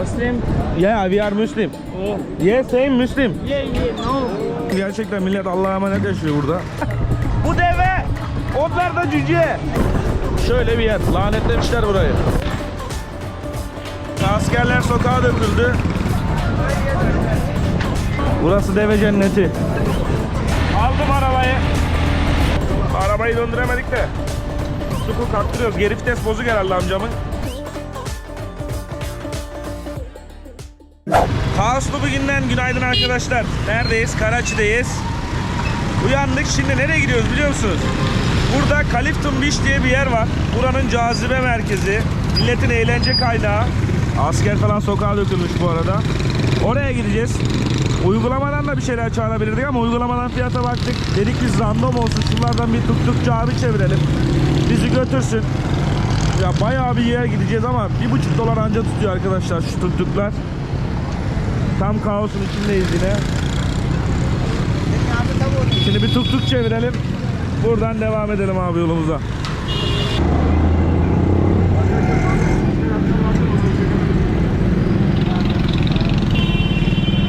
Muslim? Yeah, we are Muslim. Oh. Yes, same Muslim. Yeah, yeah, no. Gerçekten millet Allah'a emanet yaşıyor burada. Bu deve, onlar da cüce. Şöyle bir yer, lanetlemişler burayı. Askerler sokağa döküldü. Burası deve cenneti. Aldım arabayı. Arabayı döndüremedik de. Suku kaktırıyoruz. Geri vites bozuk herhalde amcamın. Kaoslu bugünden günaydın arkadaşlar. Neredeyiz? Karaçi'deyiz. Uyandık. Şimdi nereye gidiyoruz biliyor musunuz? Burada Kalifton Beach diye bir yer var. Buranın cazibe merkezi. Milletin eğlence kaynağı. Asker falan sokağa dökülmüş bu arada. Oraya gideceğiz. Uygulamadan da bir şeyler çağırabilirdik ama uygulamadan fiyata baktık. Dedik biz random olsun. Şunlardan bir tuk abi çevirelim. Bizi götürsün. Ya bayağı bir yer gideceğiz ama bir buçuk dolar anca tutuyor arkadaşlar şu tuktuklar. Tam kaosun içindeyiz yine. Şimdi bir tuk tuk çevirelim. Buradan devam edelim abi yolumuza.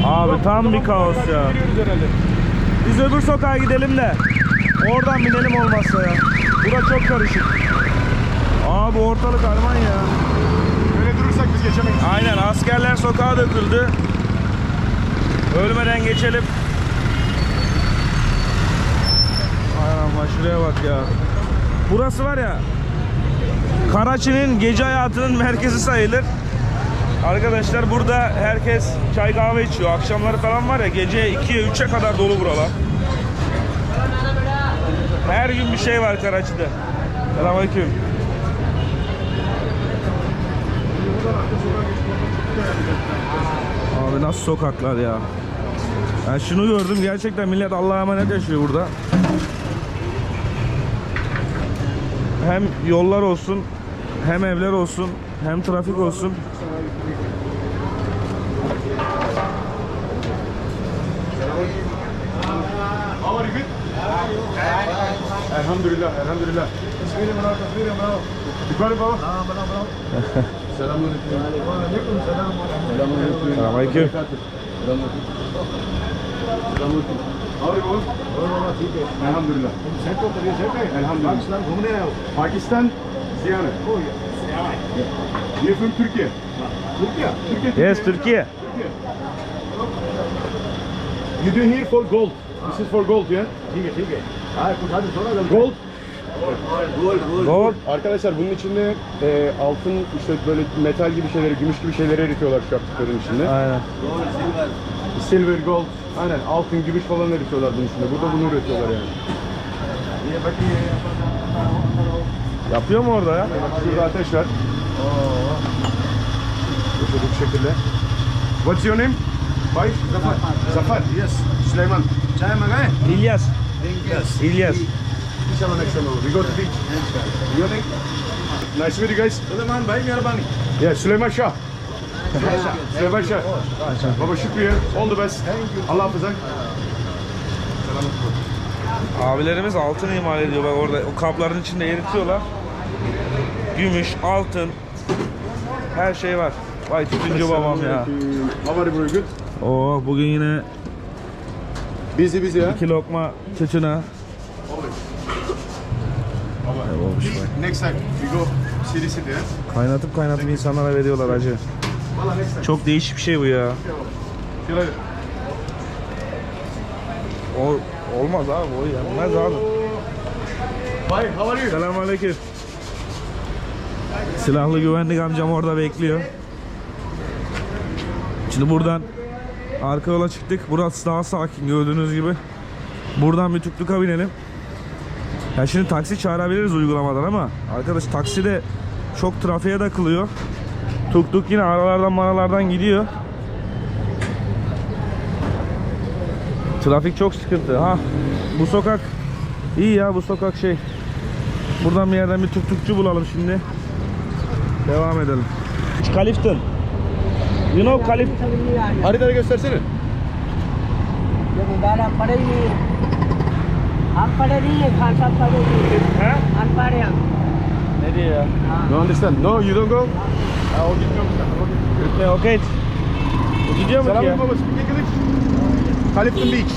Abi tam bir kaos ya. Biz öbür sokağa gidelim de oradan binelim olmazsa ya. Bura çok karışık. Abi ortalık karman ya. Böyle durursak biz geçemeyiz. Aynen askerler sokağa döküldü. Ölmeden geçelim. Aynen şuraya bak ya. Burası var ya Karaçi'nin gece hayatının merkezi sayılır. Arkadaşlar burada herkes çay kahve içiyor. Akşamları falan var ya gece 2'ye 3'e kadar dolu buralar. Her gün bir şey var Karaçi'de. Selamünaleyküm. Abi nasıl sokaklar ya. Ben şunu gördüm gerçekten millet Allah'a emanet yaşıyor burada. Hem yollar olsun, hem evler olsun, hem trafik olsun. Elhamdülillah, elhamdülillah. Tasvirim bravo, tasvirim bravo. Yukarı baba. Bravo, bravo, bravo. Selamünaleyküm. Aleyküm selam. Selamünaleyküm. Selamünaleyküm. Selamünaleyküm. Selamünaleyküm. Abi bu? Valla iyi değil. Elhamdülillah. Sen de oturuyor, sen de. Elhamdülillah. Pakistan. Pakistan ziyaret. Oh yeah. You're from Turkey? Turkey. Turkey. Yes, Turkey. You do here for gold. This is for gold, yeah? Tige, tige. Hayır, bu sonra da gold. Gold, gold. Arkadaşlar bunun içinde e, altın işte böyle metal gibi şeyleri, gümüş gibi şeyleri eritiyorlar şu yaptıklarının içinde. Aynen. Gold, silver gold, aynen altın, gümüş falan eritiyorlar bunun içinde. Burada bunu üretiyorlar yani. Yapıyor mu orada ya? Bak şurada ateş var. Bu şekilde. What's your name? Bay Zafar. Zafar. Yes. Süleyman. Çay mı gay? İlyas. Yes. İlyas. İnşallah next time over. We go to beach. Your name? Nice to meet you guys. Süleyman Bay Merbani. Yeah, Süleyman Şah. Şah. Baba şükriye. All the best. Allah hafızak. Abilerimiz altın imal ediyor bak orada. O kapların içinde eritiyorlar. Gümüş, altın. Her şey var. Vay tütüncü babam ya. How are you? Good? Oo bugün yine Busy busy ha? iki lokma tütüne. Next time we go city city? Kaynatıp kaynatıp insanlara veriyorlar acı. Çok değişik bir şey bu ya. Şöyle. O olmaz abi o yenmez abi. Bye, how are you? Selamünaleyküm. Silahlı güvenlik amcam orada bekliyor. Şimdi buradan arka yola çıktık. Burası daha sakin gördüğünüz gibi. Buradan bir tuktuka binelim. Ya şimdi taksi çağırabiliriz uygulamadan ama arkadaş taksi de çok trafiğe takılıyor. Tuktuk yine aralardan maralardan gidiyor. Trafik çok sıkıntı. Ha bu sokak iyi ya bu sokak şey. Buradan bir yerden bir tuktukçu bulalım şimdi. Devam edelim. Kalifton. You know Kalif Haritayı göstersene. जमींदार आप पढ़े ही नहीं हैं। आप पढ़े नहीं है खान साहब पढ़े नहीं हैं। He? अनपढ़ हैं हम Ne diyor ya? हाँ No understand. No, you don't go. Gitmiyormuş. O gitmiyor. Ne okey. Bu gidiyor mu ki ya? Califton Beach.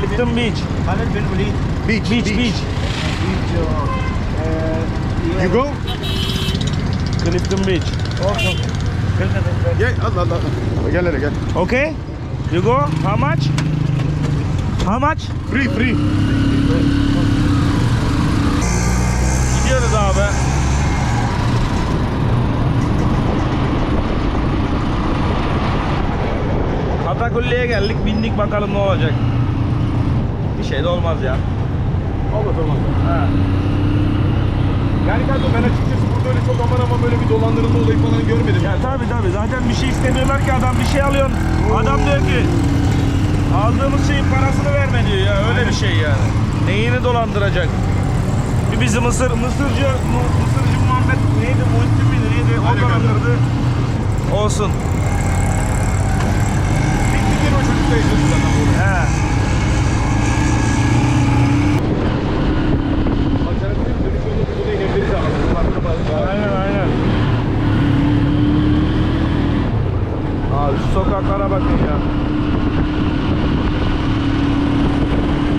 Clifton Beach. Walid. Beach. Beach, beach. Beach, uh, You go? Clifton Beach. Gel. Allah Allah. Gel hele gel. Okay? You go? How much? How much? Free free. Gidiyoruz abi. Katakulli'ye geldik. Bindik bakalım ne olacak. Bir şey de olmaz ya. Olmaz olmaz. Ha. Yani kanka ben açıkçası burada öyle çok aman aman böyle bir dolandırılma olayı falan görmedim. Ya tabi tabi zaten bir şey istemiyorlar ki adam bir şey alıyorsun. Adam diyor ki aldığımız şeyin parasını verme diyor ya öyle bir şey yani. Neyini dolandıracak? Bir bizi Mısır, Mısırcı, Mısırcı Muhammed neydi Muhittin miydi neydi o Aynen dolandırdı. Olsun. Aynen aynen. Abi şu sokaklara bakın ya.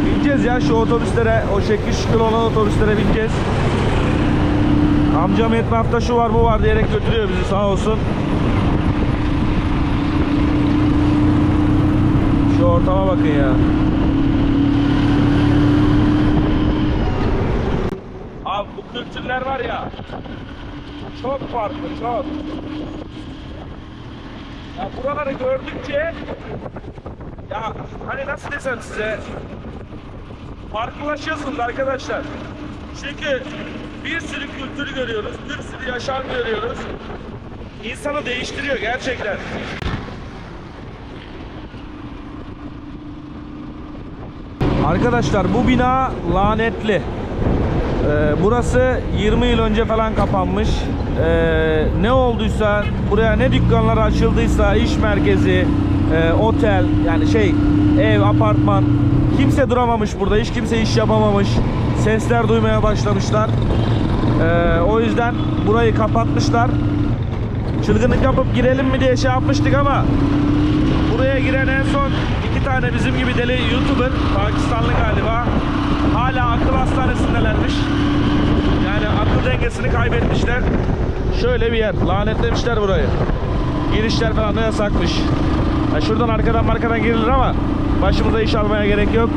Bineceğiz ya şu otobüslere, o şekil şükür olan otobüslere bineceğiz. Amcam etrafta şu var bu var diyerek götürüyor bizi sağ olsun. Şu ortama bakın ya. Abi bu kültürler var ya. Çok farklı, çok. Ya buraları gördükçe ya hani nasıl desem size farklılaşıyorsunuz arkadaşlar. Çünkü bir sürü kültür görüyoruz, bir sürü yaşam görüyoruz. İnsanı değiştiriyor gerçekten. Arkadaşlar bu bina lanetli. Ee, burası 20 yıl önce falan kapanmış. Ee, ne olduysa buraya ne dükkanlar açıldıysa iş merkezi, e, otel yani şey ev, apartman kimse duramamış burada. Hiç kimse iş yapamamış. Sesler duymaya başlamışlar. Ee, o yüzden burayı kapatmışlar. Çılgınlık yapıp girelim mi diye şey yapmıştık ama buraya giren en son iki tane bizim gibi deli YouTuber Pakistanlı galiba hala akıl hastanesindelermiş. Yani akıl dengesini kaybetmişler. Şöyle bir yer. Lanetlemişler burayı. Girişler falan da yasakmış. Ya şuradan arkadan markadan girilir ama başımıza iş almaya gerek yok.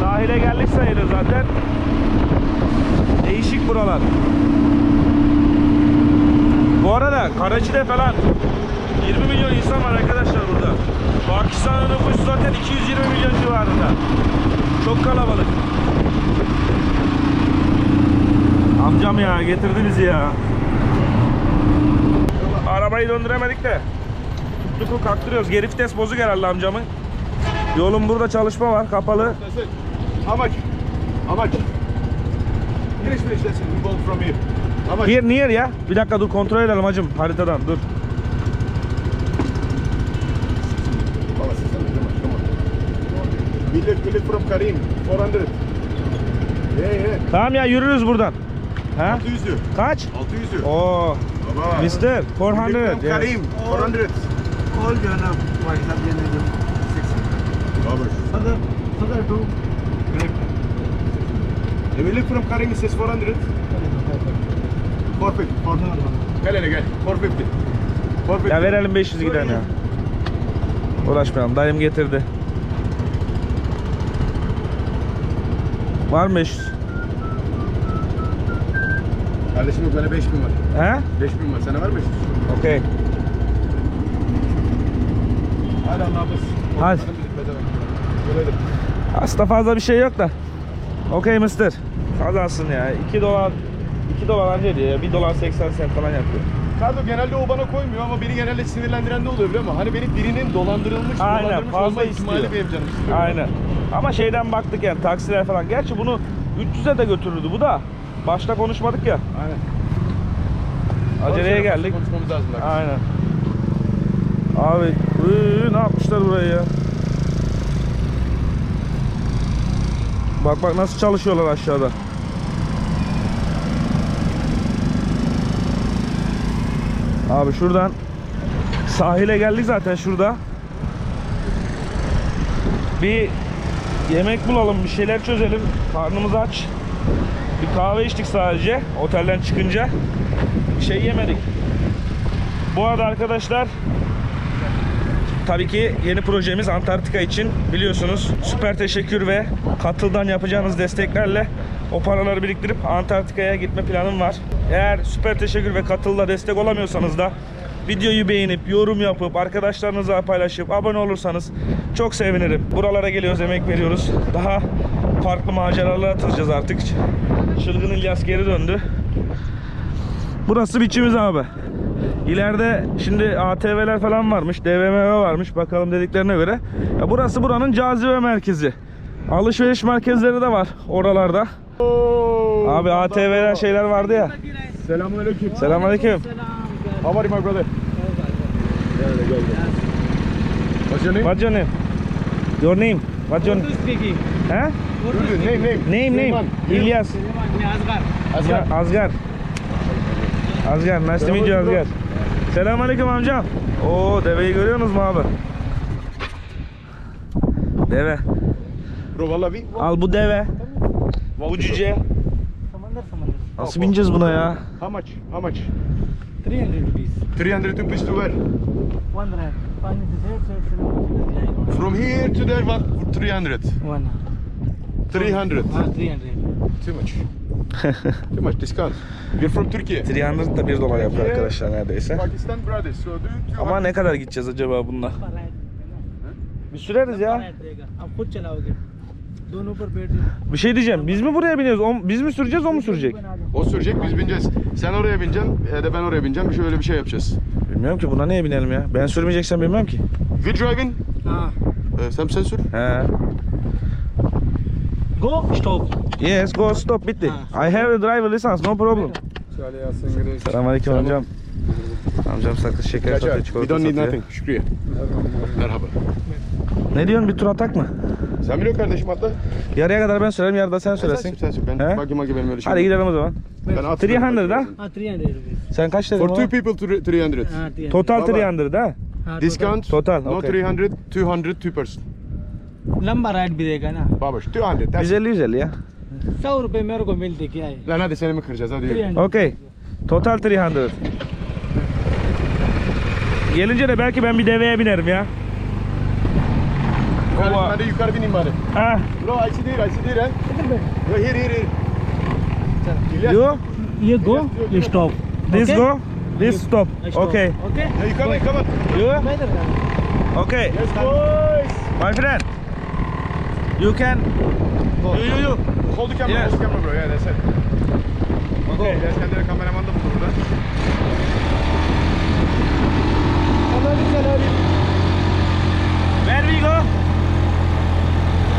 Sahile geldik sayılır zaten. Değişik buralar. Bu arada Karachi'de falan 20 milyon insan var arkadaşlar burada. Pakistan'ın nüfusu zaten 220 milyon civarında. Çok kalabalık. Amcam ya getirdi bizi ya. Arabayı döndüremedik de. Tuttuk kaktırıyoruz. Geri vites bozuk herhalde amcamın. Yolun burada çalışma var kapalı. Finish finish. That's it. We go from here. Here near ya. Bir dakika dur kontrol edelim hacım haritadan dur. Baba siz come on. Come Village, village from Karim. 400. Yeah, yeah. Tamam ya yürürüz buradan. Ha? 600. Kaç? 600. Oo. Baba. Mister 400. Village from Karim. 400. All Ghana WhatsApp generated 600. Baba. Father, father do. The village from Karim is 400. 450. 400. Gel hele gel. 450. 450. Ya verelim 500 gidelim ya. Uğraşmayalım. Dayım getirdi. Var mı 500? Kardeşim yok böyle 5000 var. He? 5000 var. Sana var mı 500? Okey. Hadi Allah'a emanet. Hadi. Böyle. Aslında fazla bir şey yok da. Okey mister. Kazansın ya. 2 dolar 2 dolar ne diyor ya? 1 dolar 80 sent falan yapıyor. Kardo genelde o bana koymuyor ama beni genelde sinirlendiren ne oluyor biliyor musun? Hani beni birinin dolandırılmış, Aynen, dolandırmış fazla olma ihtimali istiyor. benim canım sıkıyor. Aynen. Ama şeyden baktık yani taksiler falan. Gerçi bunu 300'e de götürürdü bu da. Başta konuşmadık ya. Aynen. Aceleye Konuşalım, geldik. Konuşmamız lazım. bak. Aynen. Abi ıı, ne yapmışlar burayı ya? Bak bak nasıl çalışıyorlar aşağıda. Abi şuradan sahile geldik zaten şurada. Bir yemek bulalım, bir şeyler çözelim. Karnımız aç. Bir kahve içtik sadece otelden çıkınca. Bir şey yemedik. Bu arada arkadaşlar Tabii ki yeni projemiz Antarktika için biliyorsunuz süper teşekkür ve katıldan yapacağınız desteklerle o paraları biriktirip Antarktika'ya gitme planım var. Eğer süper teşekkür ve katılda destek olamıyorsanız da videoyu beğenip yorum yapıp arkadaşlarınızla paylaşıp abone olursanız çok sevinirim. Buralara geliyoruz, emek veriyoruz. Daha farklı maceralara atılacağız artık. Çılgın İlyas geri döndü. Burası biçimiz abi. İleride şimdi ATV'ler falan varmış, DVMV varmış bakalım dediklerine göre. Ya burası buranın cazibe merkezi. Alışveriş merkezleri de var oralarda. Abi ATV'ler şeyler vardı ya. Selamünaleyküm. Selamünaleyküm. How are you my brother? What's your name? What's your name? Your name? What's your name? speaking. He? Name, name. Name name. İlyas. Asgar. Ya, Azgar. Azgar. Nice to meet you Azgar. Selamünaleyküm amcam. Oo deveyi görüyorsunuz mu abi? Deve. Bro, vallahi. Al bu deve. Bu cüce. Nasıl bineceğiz buna ya? How much? How much? 300 rupees. 300 rupees to where? One rand. From here to there, what? 300. One. 300. Ah, 300. Too much. Too much discount. We're from Turkey. 300 da 1 dolar yapıyor arkadaşlar neredeyse. Pakistan brothers. So do you Ama ne kadar gideceğiz acaba bununla? Biz süreriz ya. Ab khud chalaoge. दोनों पर बैठ Bir şey diyeceğim. Biz mi buraya biniyoruz? O- biz mi süreceğiz o mu sürecek? O sürecek biz bineceğiz. Sen oraya bineceksin ya da ben oraya bineceğim. Şöyle bir şey yapacağız. Bilmiyorum ki buna niye binelim ya? Ben sürmeyeceksem bilmem ki. We driving? हाँ Ee, sen sen sür. He. go stop Yes, go stop bitti. I have a driver license, no problem. Selamünaleyküm amcam. Amcam sakız şeker Kaç satıyor, ay? çikolata We don't need satıyor. nothing. Şükriye. Merhaba. Ne diyorsun bir tur atak mı? Sen biliyor kardeşim atla. Yarıya kadar ben sürerim, yarıda sen Sen sür, süresin. sen sür. Ben He? buggy muggy benim öyle şey. Hadi gidelim o zaman. Ben at 300 ha? हाँ 300 rupees Sen kaç dedin For baba? two people to 300. हाँ 300 Total Baba. 300 ha? हाँ, Discount. Total, No okay. 300, 200, two person. total. लंबा ride भी देगा ना Babaş 200. That's it. 150 150 ya. सौ रुपए मेरे को मिलते क्या है Lan hadi seni mi kıracağız hadi yürü. 300 Okey. Total 300. Gelince de belki ben bir deveye binerim ya. Yukarı Kova. Hadi yukarı bineyim bari. Ha. Bro I see there, I see there. Here, here, here. Ilyas. You, go, you stop. This okay. go, this stop. stop. Okay. Okay. Yeah, you come, you come. You? Okay. Yes, boys. My friend. You can. Go. You, you, you. Hold the camera, yes. hold the camera bro. Yeah, that's it. Okay, let's Ilyas kendine kameraman da buldu burada. Where we go?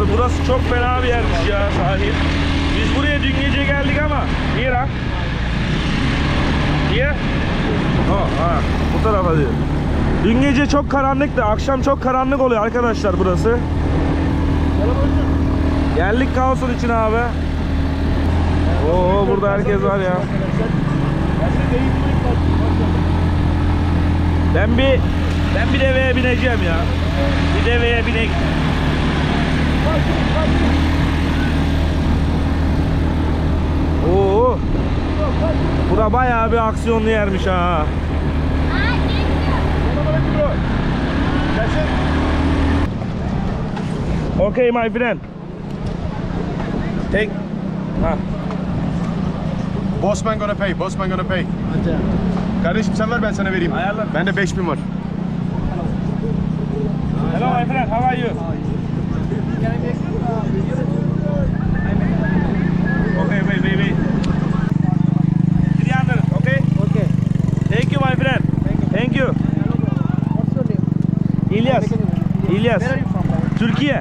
Abi burası çok fena bir yermiş ya sahil. Biz buraya dün gece geldik ama. Here ha? Here? Oh, ha, bu tarafa diyor. Dün gece çok karanlıktı. Akşam çok karanlık oluyor arkadaşlar burası. Geldik kaosun içine abi. Oo burada herkes var ya. Ben bir ben bir deveye bineceğim ya. Bir deveye binek. Oo. Bura bayağı bir aksiyonlu yermiş ha. Okay my friend. Take. Ha. Bossman gonna pay. Bossman gonna pay. Hadi. Kardeşim sen ver ben sana vereyim. Ayarlar. Bende 5000 var. Hello my friend. How are you? Ilyas. Ilyas. Where are you from? Turkey.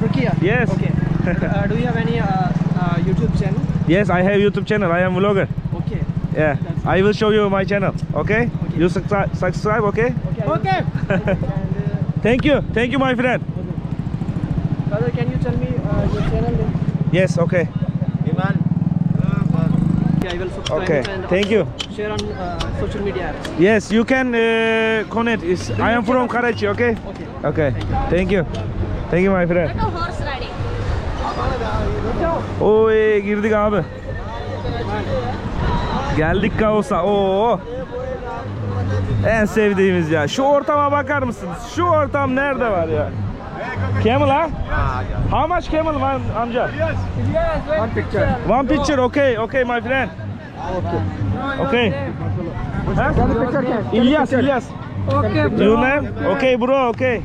Turkey. Yes. Okay. uh, do you have any uh, uh, YouTube channel? Yes, I have YouTube channel. I am a vlogger. Okay. Yeah. I will show you my channel. Okay. okay. You subscribe. Subscribe. Okay. Okay. okay. and, uh, Thank you. Thank you, my friend. Brother, can you tell me uh, your channel name? Yes, okay. Okay, I will subscribe Okay. and Thank you. share on uh, social media apps. Yes, you can uh, connect. Is I am from Karachi, okay? Okay. Okay. Thank you. Thank you my friend. Horse riding. Oy girdik abi. Geldik kaosa. Oo. En sevdiğimiz ya. Şu ortama bakar mısınız? Şu ortam nerede var ya? Camel ha? How much camel var amca? One picture. One picture, okay, okay my friend. Okay. Ha? İlyas, İlyas. Okay, You name? Okay bro, okay.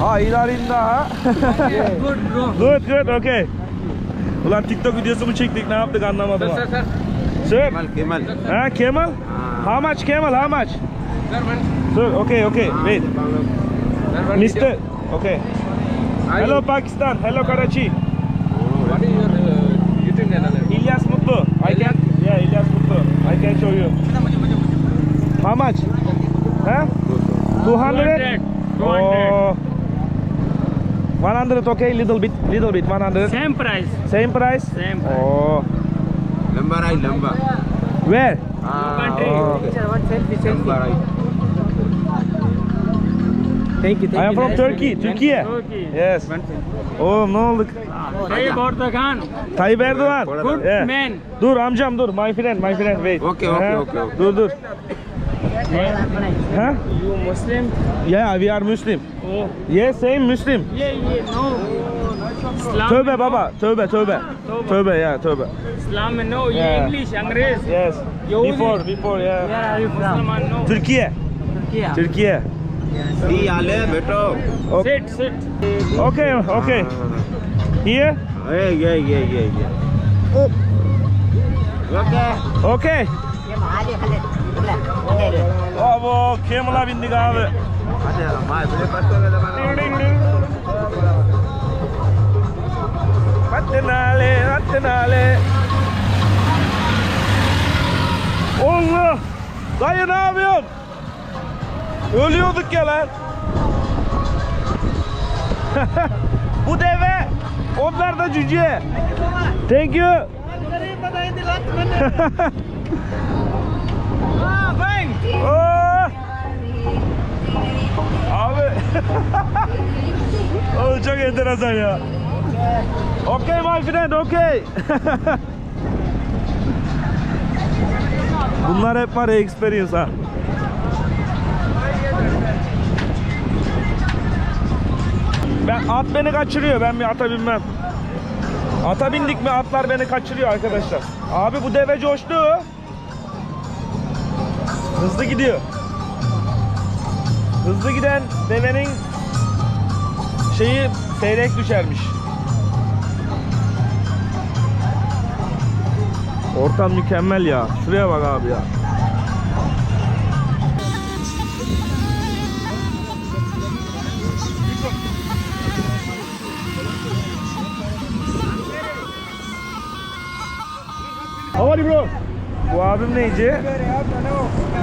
Ha ilerinde ha. Good bro. Good good okay. Ulan TikTok videosu mu çektik ne yaptık anlamadım ha. Sir. Kemal. Ha Kemal? How much Kemal? How much? Sir, okay okay. Wait. Mister. Okay. Hello Pakistan. Hello Karachi. What is your uh, YouTube channel? İlyas Mutlu. I can. Yeah, İlyas Mutlu. I can show you. How much? Huh? 200? 200. Oh. 100 okay, little bit, little bit, 100. Same price. Same price? Same price. Oh. Lamba right, lamba. Where? country. Oh. Picture, one selfie, Lamba selfie. Thank you, thank I am you. from Nice Turkey, you. Türkiye. Turkey. Yes. Oh ne olduk? Tayyip Erdogan. Tayyip Erdoğan. Good Yeah. man. Dur amcam dur. My friend, my friend wait. Okay, okay, Ha? okay, okay. Dur dur. Ha? You Muslim? Yeah, we are Muslim. Oh. Yes, same Muslim. Yeah, yeah, no. Islam Tövbe no. baba, tövbe tövbe. Tövbe. Tövbe ya, tövbe. Islam no. Yeah. Yeah. English, Angrez. Yes. Yahudi. Before, before yeah. Where are you from? Musliman no. Türkiye. Turkey. Türkiye. डी आले बेटो। Sit sit okay okay. ये? ये ये ये ये okay. Okay. अब खेमला बिंदी का है अरे माय बड़े पत्तों का जमाना पत्तनाले पत्तनाले Allah! Dayanamıyorum! Ölüyorduk ya lan. Bu deve, onlar da cüce. Thank you. Oh! Abi. Oğlum çok enteresan ya. Okay my friend, okay. Bunlar hep var ya experience ha. Ben at beni kaçırıyor. Ben bir ata binmem. Ata bindik mi atlar beni kaçırıyor arkadaşlar. Abi bu deve coştu. Hızlı gidiyor. Hızlı giden devenin şeyi seyrek düşermiş. Ortam mükemmel ya. Şuraya bak abi ya. How are you bro? Bu abim neyci?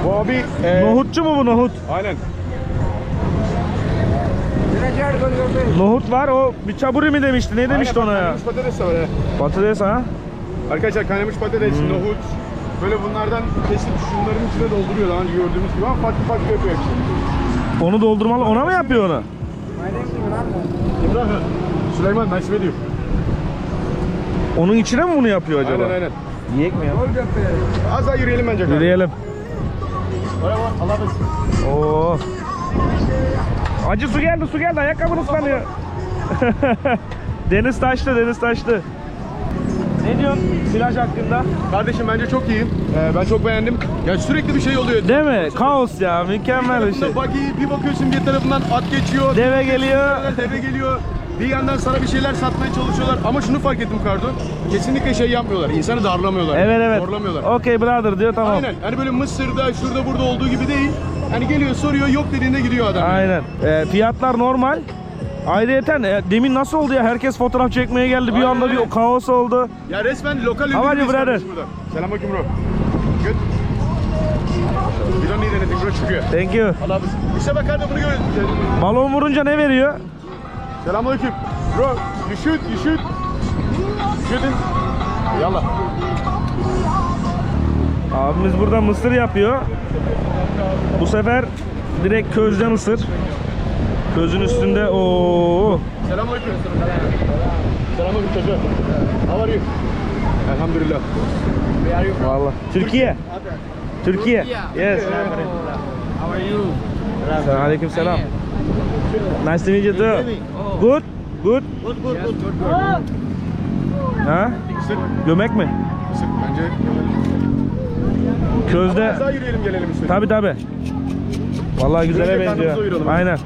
Bu abi e, Nohutçu mu bu nohut? Aynen. Nohut var o bir çaburi mi demişti? Ne demişti Aynen, ona ya? Patates var ya. Patates ha? Arkadaşlar kaynamış patates, Hmm. nohut. Böyle bunlardan kesip şunların içine dolduruyor daha önce gördüğümüz gibi ama farklı farklı yapıyor hepsini. Onu doldurmalı. Ona mı yapıyor onu? İbrahim. Süleyman nice you. Onun içine mi bunu yapıyor acaba? Aynen aynen. Yiyek mi ya? Az daha yürüyelim bence. Yürüyelim. Oo. Acı su geldi su geldi ayakkabın ıslanıyor. deniz taştı deniz taştı. Ne diyorsun plaj hakkında? Kardeşim bence çok iyi. Ee, ben çok beğendim. Ya sürekli bir şey oluyor. Değil mi? Kaos ya mükemmel bir şey. Buggy bir bakıyorsun bir tarafından at geçiyor. Deve geliyor. Deve geliyor. Bir yandan sana bir şeyler satmaya çalışıyorlar ama şunu fark ettim Kardo. Kesinlikle şey yapmıyorlar. İnsanı darlamıyorlar. Evet evet. Zorlamıyorlar. Okey brother diyor tamam. Aynen. Hani böyle Mısır'da şurada burada olduğu gibi değil. Hani geliyor soruyor yok dediğinde gidiyor adam. Aynen. Ee, fiyatlar normal. Ayrıyeten e, demin nasıl oldu ya? Herkes fotoğraf çekmeye geldi. Bir Aynen anda bir kaos oldu. Ya resmen lokal ünlü bir restoran brother? burada. Selamünaleyküm bro. Good. You don't need anything bro çıkıyor. Thank you. Allah biz. İşte bak Kardo bunu görüyoruz. Balon vurunca ne veriyor? Selamünaleyküm. Bro, you shoot, you shoot. You shooting. Yallah. Abimiz burada mısır yapıyor. Bu sefer direkt közde mısır. Közün üstünde o Selamünaleyküm. Selamünaleyküm çocuğum. How are you? Elhamdülillah. Vallahi. Türkiye. Türkiye. Yes. How are you? Aleyküm selam. Nice to meet you too. Good. Good. Ha? Mısır, Gömek mi? Bence Közde. Biraz daha yürüyelim gelelim üstüne. Tabi tabi. Vallahi güzele benziyor. Aynen.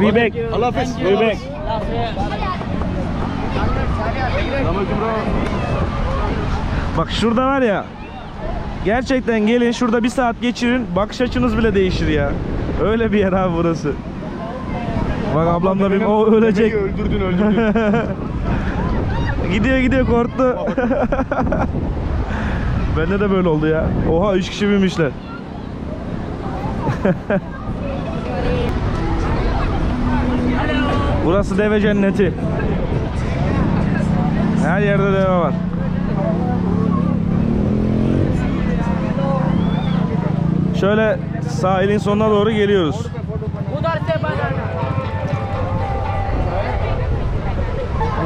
We back. Allah affet. We back. Bak şurada var ya. Gerçekten gelin şurada bir saat geçirin. Bakış açınız bile değişir ya. Öyle bir yer abi burası. Bak ablam da bir o ölecek. Öldürdün öldürdün. Gidiyor gidiyor korktu. Bende de böyle oldu ya. Oha 3 kişi binmişler. Burası deve cenneti. Her yerde deve var. Şöyle sahilin sonuna doğru geliyoruz.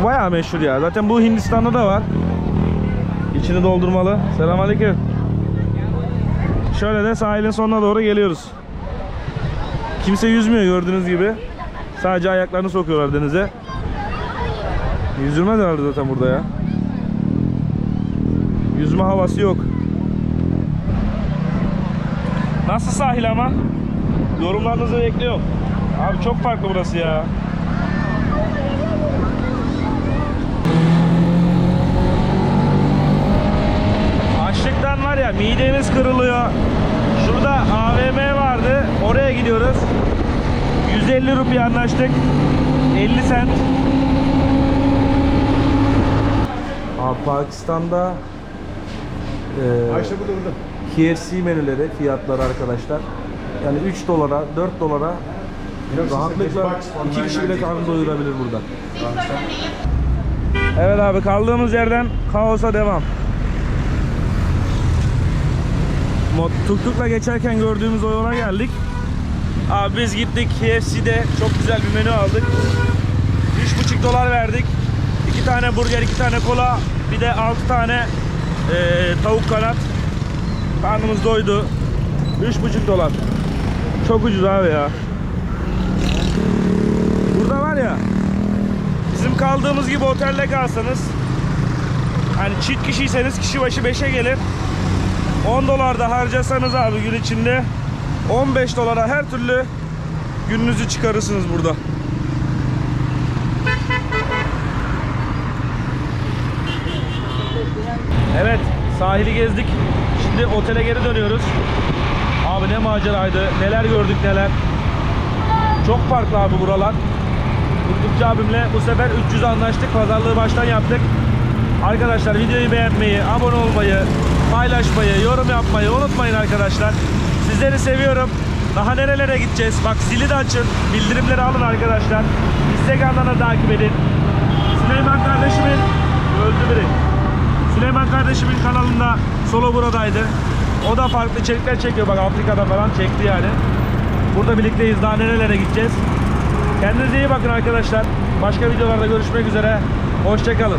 Bayağı meşhur ya. Zaten bu Hindistan'da da var. İçini doldurmalı. Selamünaleyküm. Şöyle de sahilin sonuna doğru geliyoruz. Kimse yüzmüyor gördüğünüz gibi. Sadece ayaklarını sokuyorlar denize. Yüzülmez herhalde zaten burada ya. Yüzme havası yok. Nasıl sahil ama? Yorumlarınızı bekliyorum. Abi çok farklı burası ya. Açlıktan var ya midemiz kırılıyor. Şurada AVM vardı. Oraya gidiyoruz. 150 rupiye anlaştık. 50 sent. Abi Pakistan'da eee, Ayşe burada burada. KFC menüleri fiyatları arkadaşlar. Yani 3 dolara, 4 dolara rahatlıkla 2 kişi bile karnı doyurabilir burada. Evet abi kaldığımız yerden kaosa devam. Tuktukla geçerken gördüğümüz o yola geldik. Abi biz gittik KFC'de çok güzel bir menü aldık. 3,5 dolar verdik. 2 tane burger, 2 tane kola, bir de 6 tane eee, tavuk kanat. Karnımız doydu. 3,5 dolar. Çok ucuz abi ya. Burada var ya bizim kaldığımız gibi otelde kalsanız hani çift kişiyseniz kişi başı 5'e gelir. 10 dolar da harcasanız abi gün içinde 15 dolara her türlü gününüzü çıkarırsınız burada. Evet, sahili gezdik. Şimdi otele geri dönüyoruz. Abi ne maceraydı, neler gördük neler. Çok farklı abi buralar. Kutlukçu abimle bu sefer 300 anlaştık. Pazarlığı baştan yaptık. Arkadaşlar videoyu beğenmeyi, abone olmayı, paylaşmayı, yorum yapmayı unutmayın arkadaşlar. Sizleri seviyorum. Daha nerelere gideceğiz? Bak zili de açın. Bildirimleri alın arkadaşlar. Instagram'dan da takip edin. Süleyman kardeşimin öldü biri. Süleyman kardeşimin kanalında solo buradaydı. O da farklı içerikler çekiyor. Bak Afrika'da falan çekti yani. Burada birlikteyiz. Daha nerelere gideceğiz? Kendinize iyi bakın arkadaşlar. Başka videolarda görüşmek üzere. Hoşçakalın.